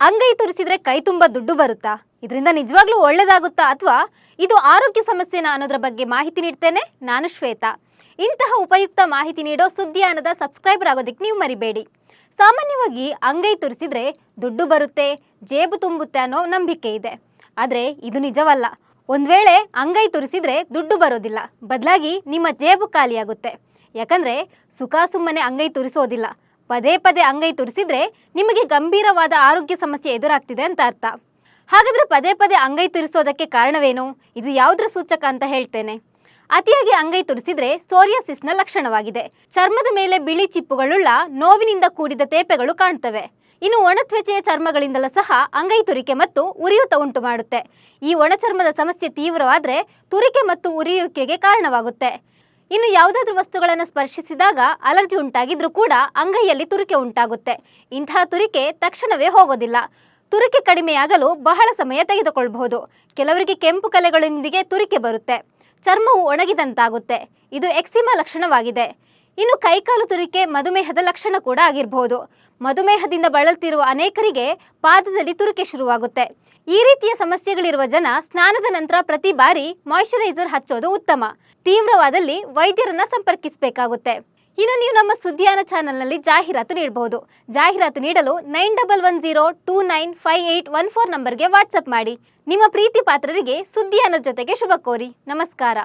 ಅಂಗೈ ತುರಿಸಿದ್ರೆ ಕೈ ತುಂಬ ದುಡ್ಡು ಬರುತ್ತಾ? ಇದರಿಂದ ನಿಜವಾಗ್ಲೂ ಒಳ್ಳೇದಾಗುತ್ತಾ ಅಥವಾ ಇದು ಆರೋಗ್ಯ ಸಮಸ್ಯೆನಾ ಅನ್ನೋದ್ರ ಬಗ್ಗೆ ಮಾಹಿತಿ ನೀಡ್ತೇನೆ. ನಾನು ಶ್ವೇತಾ. ಇಂತಹ ಉಪಯುಕ್ತ ಮಾಹಿತಿ ನೀಡೋ ಸುದ್ದಿಯಾನದ ಸಬ್ಸ್ಕ್ರೈಬರ್ ಆಗೋದಕ್ಕೆ ನೀವು ಮರಿಬೇಡಿ. ಸಾಮಾನ್ಯವಾಗಿ ಅಂಗೈ ತುರಿಸಿದ್ರೆ ದುಡ್ಡು ಬರುತ್ತೆ, ಜೇಬು ತುಂಬುತ್ತೆ ಅನ್ನೋ ನಂಬಿಕೆ ಇದೆ. ಆದರೆ ಇದು ನಿಜವಲ್ಲ. ಒಂದ್ ವೇಳೆ ಅಂಗೈ ತುರಿಸಿದ್ರೆ ದುಡ್ಡು ಬರೋದಿಲ್ಲ. ಬದಲಾಗಿ ನಿಮ್ಮ ಜೇಬು ಖಾಲಿಯಾಗುತ್ತೆ. ಯಾಕಂದ್ರೆ ಸುಖ ಸುಮ್ಮನೆ ಅಂಗೈ ತುರಿಸೋದಿಲ್ಲ. ಪದೇ ಪದೇ ಅಂಗೈ ತುರಿಸಿದ್ರೆ ನಿಮಗೆ ಗಂಭೀರವಾದ ಆರೋಗ್ಯ ಸಮಸ್ಯೆ ಎದುರಾಗ್ತಿದೆ ಅಂತ ಅರ್ಥ. ಹಾಗಾದ್ರೆ ಪದೇ ಪದೇ ಅಂಗೈ ತುರಿಸೋದಕ್ಕೆ ಕಾರಣವೇನು? ಇದು ಯಾವುದ್ರ ಸೂಚಕ ಅಂತ ಹೇಳ್ತೇನೆ. ಅತಿಯಾಗಿ ಅಂಗೈ ತುರಿಸಿದ್ರೆ ಸೋರಿಯಾಸಿಸ್ನ ಲಕ್ಷಣವಾಗಿದೆ. ಚರ್ಮದ ಮೇಲೆ ಬಿಳಿ ಚಿಪ್ಪುಗಳುಳ್ಳ ನೋವಿನಿಂದ ಕೂಡಿದ ತೇಪೆಗಳು ಕಾಣ್ತವೆ. ಇನ್ನು ಒಣತ್ವೆಚೆಯ ಚರ್ಮಗಳಿಂದಲೂ ಸಹ ಅಂಗೈ ತುರಿಕೆ ಮತ್ತು ಉರಿಯೂತ ಉಂಟು ಮಾಡುತ್ತೆ. ಈ ಒಣಚರ್ಮದ ಸಮಸ್ಯೆ ತೀವ್ರವಾದ್ರೆ ತುರಿಕೆ ಮತ್ತು ಉರಿಯುವಿಕೆಗೆ ಕಾರಣವಾಗುತ್ತೆ. ಇನ್ನು ಯಾವುದಾದ್ರೂ ವಸ್ತುಗಳನ್ನು ಸ್ಪರ್ಶಿಸಿದಾಗ ಅಲರ್ಜಿ ಉಂಟಾಗಿದ್ರೂ ಕೂಡ ಅಂಗೈಯಲ್ಲಿ ತುರಿಕೆ ಉಂಟಾಗುತ್ತೆ. ಇಂತಹ ತುರಿಕೆ ತಕ್ಷಣವೇ ಹೋಗೋದಿಲ್ಲ. ತುರಿಕೆ ಕಡಿಮೆಯಾಗಲು ಬಹಳ ಸಮಯ ತೆಗೆದುಕೊಳ್ಳಬಹುದು ಕೆಲವರಿಗೆ ಕೆಂಪು ಕಲೆಗಳೊಂದಿಗೆ ತುರಿಕೆ ಬರುತ್ತೆ. ಚರ್ಮವು ಒಣಗಿದಂತಾಗುತ್ತೆ. ಇದು ಎಕ್ಸಿಮಾ ಲಕ್ಷಣವಾಗಿದೆ. ಇನ್ನು ಕೈಕಾಲು ತುರಿಕೆ ಮಧುಮೇಹದ ಲಕ್ಷಣ ಕೂಡ ಆಗಿರಬಹುದು ಮಧುಮೇಹದಿಂದ ಬಳಲ್ತಿರುವ ಅನೇಕರಿಗೆ ಪಾದದಲ್ಲಿ ತುರಿಕೆ ಶುರುವಾಗುತ್ತೆ. ಈ ರೀತಿಯ ಸಮಸ್ಯೆಗಳಿರುವ ಜನ ಸ್ನಾನದ ನಂತರ ಪ್ರತಿ ಬಾರಿ ಮಾಯಿಶ್ಚರೈಸರ್ ಹಚ್ಚೋದು ಉತ್ತಮ. ತೀವ್ರವಾದಲ್ಲಿ ವೈದ್ಯರನ್ನ ಸಂಪರ್ಕಿಸಬೇಕಾಗುತ್ತೆ. ಇನ್ನು ನೀವು ನಮ್ಮ ಸುದ್ದಿಯಾನ ಚಾನೆಲ್ನಲ್ಲಿ ಜಾಹೀರಾತು ನೀಡಬಹುದು ಜಾಹೀರಾತು ನೀಡಲು nine double one zero two nine five eight one four ನಂಬರ್ಗೆ ವಾಟ್ಸಪ್ ಮಾಡಿ. ನಿಮ್ಮ ಪ್ರೀತಿ ಪಾತ್ರರಿಗೆ ಸುದ್ದಿಯಾನ ಜೊತೆಗೆ ಶುಭ ಕೋರಿ. ನಮಸ್ಕಾರ.